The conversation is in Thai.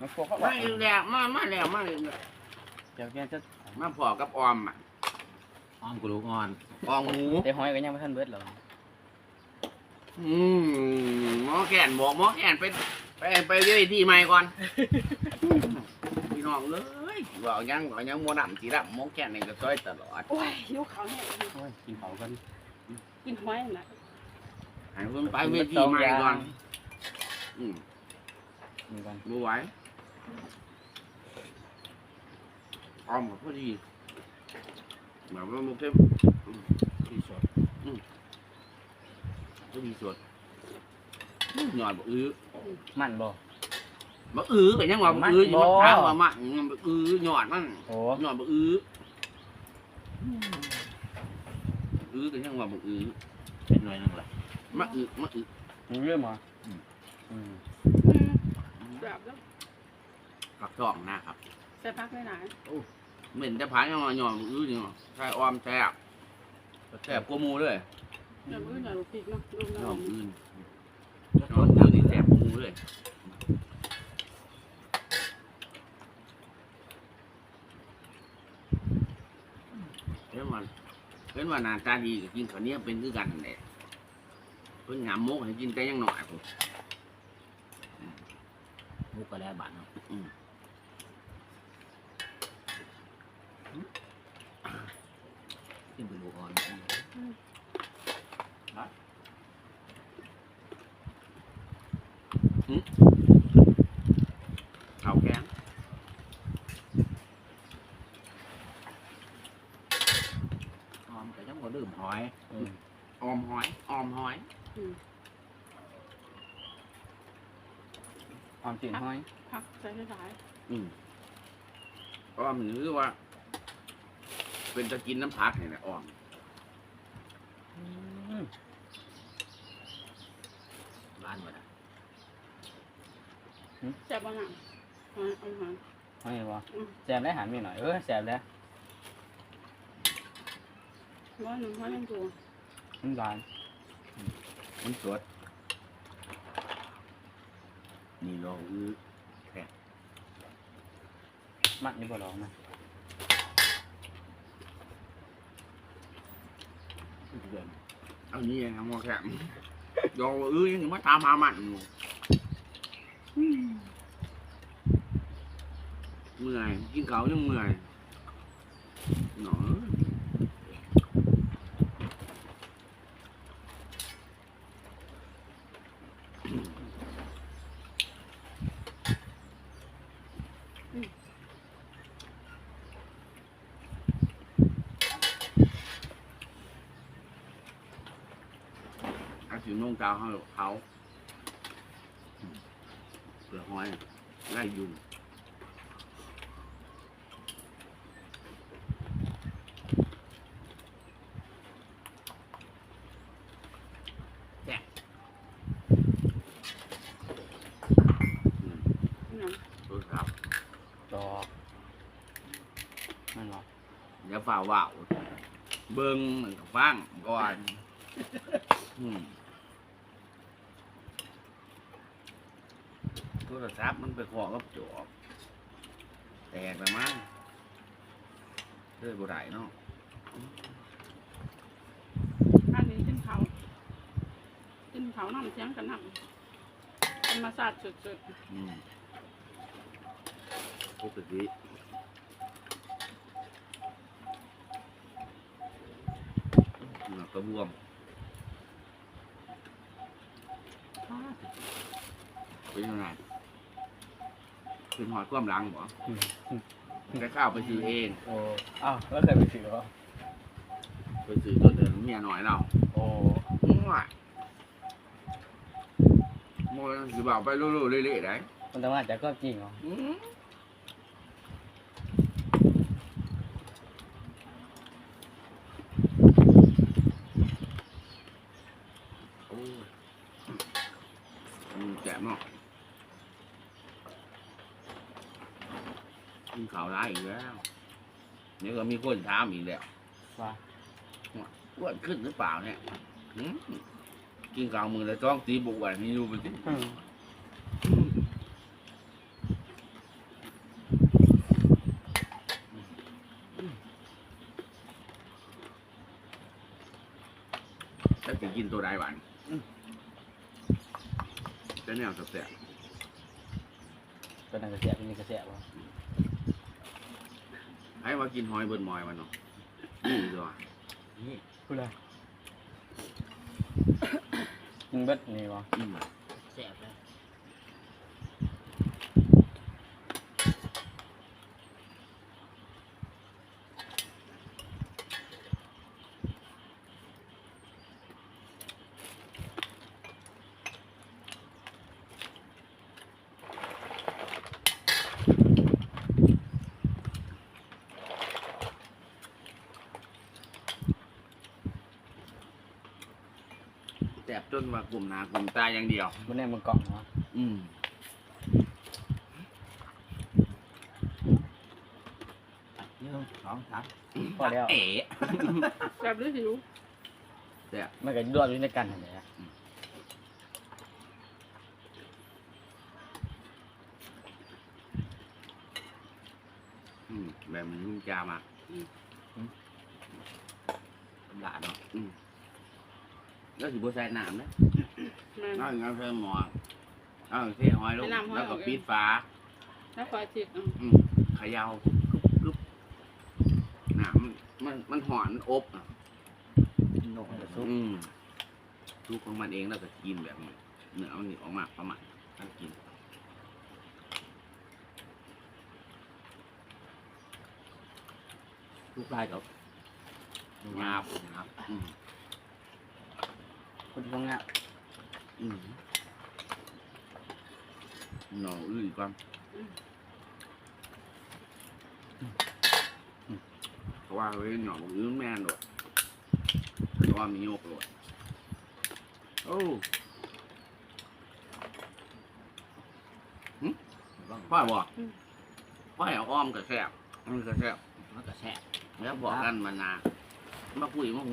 มันพวกเขาบอมากอีกแล้วมามาแล้วมาอีกแล้วเดี๋ยวแกจะมาพอกับออมอะอ้อมกระดูกอ่อนออมหมูแต่หอยก็ยังไม่ทันเบิดหรอกอืมหมอแก่นบอกหมอแก่นไปไปไปเรื่อยที่ใหม่ก่อนพี่น้องเลยบอกยังบอกยังมัวดำสีดำหมอแก่นนี่ก็ซอยตลอดโอ้ยหิวเขาวเนี่ยโอ้ยกินเผากันกินหอยน่ะให้เพิ่นไปเวทีใหม่ก่อนอืมมีกันบ่ไหว ออมก็พอดีแบบว่ามันแค่ที่สดพอดีสดหน่อยบ่อื้อมันบ่บ่อื้อก็ยังว่าบ่อื้ออยู่มัมันนบ่ถามว่ามันบ่อื้อหยอดมันโอ้หยอดบ่อื้ออื้อก็ยังว่าบ่อื้อเป็นหน่วยหนึงแหละมาอื้อมาอื้อมีเรื่องเหรออืมอืมแบบแล้ว ผักทองนะครับใส่พักไม่หลายเหม็นแต่ผายังว่าหยอดบ่อื้อนี่เนาะใช่ออมแซ่บแซ่บกว่าหมู่เลยเดี๋ยวมื้อหน่อยลูกพริกเนาะลงหยอดน้ำอื้อหยอดอื้อนี่แซ่บกว่าหมู่เลยเห็นมันเห็นว่าหน้าตาดีก็กินข้าวเหนียวเป็นคือกันนั่นแหละเพิ่นหามมกให้กินแต่ยังหน่อยพุ่นมุกก็แล้วบาดเนาะ ขึ้นกระดูกอ่อนข้าวแกงอ้อมก็ยังบ่ลืมหอยอืมออมหอยออมหอยออมจีนหอยพักใส่หลายอืมออมหรือว่า เป็นจะกินน้ำผักเนี่ยแหละออมอืมบ้านบ่ได้ๆแซ่บบ้างอะหอยเอาหอยหอยบ่อืมแซมได้หันมีหน่อย เออแซมแล้วร้อยหนึ่งหอยยังตัวมันหวานมันสดนี่เราอือมักนี่บ่ลองนะ เดือนเอานี่นะมอแข็งยออือยังมาตามหามันอยู่เมื่อยกินเขาวยังเมื่อยหนออา สินุ่งกาวเขาเขาเปลือกหอยไล่ยุงแซ่บอืมนั่นเออครับดอกมันบ่อย่าฝ่าว่าวเบิ้งฟังก่อน อืม โทรศัพท์มันไปขอกับจอบแตกแล้วมั้งเด้อบ่ได้เนาะอันนี้กินเขาวกินเขาวน้ำเสียงกันน้ำเป็นมาสาดสุดอืมปกติเหงือกกระบวมเป็นยังไง เป็นหอดความหลังบ่อืมอืมแกข้าวไปซื้อเองโอ้อ้าวแล้วเคยไปถือเหรอไปซื้อตัวเดิมเมียหน่อยเราโอ้อืมว่ะโมยสิบ่าวไปลู่ๆเละๆได้มันต้องมาจากก็จริงเหรอ ข่าวร้ายอีกแล้วนี่ก็มีคนถามอีกแล้วว่าอ้วนขึ้นหรือเปล่าเนี่ยกินกลางมือแล้วต้องตีบุกวันนี้ดูมันสิอืมถ้าจะกินตัวใดหวานจะแนวเสบตัวนั้นกระเสียบนี่กระเสียบวะๆ ให้มากินหอยเบิดมอยมันเนาะนี่ตัวนี่พูดเลยกินเบิดนี่วะ อืม แซ่บเลย แซ่บจนว่า กลุ่มหนากลุ่มตาอย่างเดียวบนแน่มึงกล่องวะอืมหนึ่งสองสามพอแล้วเอ๋แซ่บหรือหิวแซ่บมันก็รวดอยู่ในกันนั่นแหละอืมแบบมันนุ่มจามาหลานเนาะอืมแล้วสิบัใส่น้ำนะแม่นเอาอย่างนั้นเพิ่มหมอเอาเทหอยลงให้น้ำหอยแล้วก็ออกเอง ปิดฝาแล้วคอยจิกเอาอืมเขยาวกึบกึบน้ำมันมันมันหอนอบอะโน่มันจะซุซุปปอืมทุกของมันเองแล้วก็กินแบบนี้เนื้อมันนี่ออกมาประมาณนั้นกินซุปลายกับงาบครับอืมคุณต้องงะอืม หน่ออื้อก่อนเพราะว่าเฮ้ยหน่ออื้อแม่นโดดเพราะว่ามีโยกโดดโอ้บ้างพ่อบอกพ่อเอาอ้อมกับแซ่บมันก็แซ่บมันก็แซ่บแล้วบอกกันมานานมาคุยมา